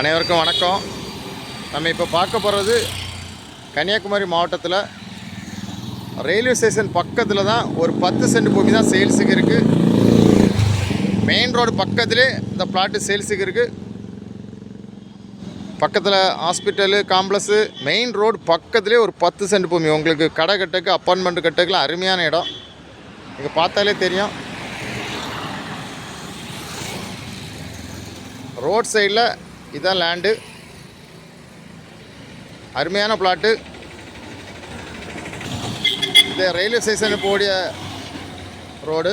அனைவருக்கும் வணக்கம். நம்ம இப்போ பார்க்க போகிறது கன்னியாகுமரி மாவட்டத்தில் ரயில்வே ஸ்டேஷன் பக்கத்தில் தான் ஒரு பத்து சென்ட் பூமி தான் சேல்ஸுக்கு இருக்குது மெயின் ரோடு பக்கத்திலே இந்த பிளாட்டு சேல்ஸுக்கு இருக்குது பக்கத்தில் ஹாஸ்பிட்டலு காம்ப்ளக்ஸு மெயின் ரோடு பக்கத்துலேயே ஒரு பத்து சென்ட் பூமி. உங்களுக்கு கடை கட்டுக்கு அப்பார்ட்மெண்ட் கட்டுக்குலாம் அருமையான இடம். இங்கே பார்த்தாலே தெரியும். ரோட் சைடில் இதுதான் லேண்டு அருமையான பிளாட்டு இது ரயில்வே ஸ்டேஷனுக்கு போடிய ரோடு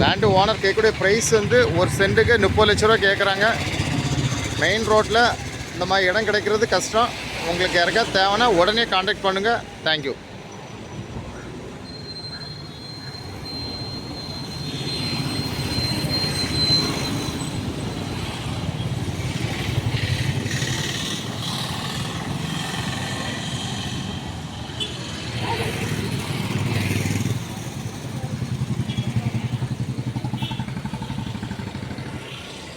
லேண்டு ஓனர் கேட்கக்கூடிய ப்ரைஸ் வந்து ஒரு சென்ட்டுக்கு முப்பது லட்ச ரூபா கேட்குறாங்க. மெயின் ரோட்டில் இந்த மாதிரி இடம் கிடைக்கிறது கஷ்டம். உங்களுக்கு யாருக்கா தேவைன்னா உடனே காண்டாக்ட் பண்ணுங்கள் தேங்க்யூ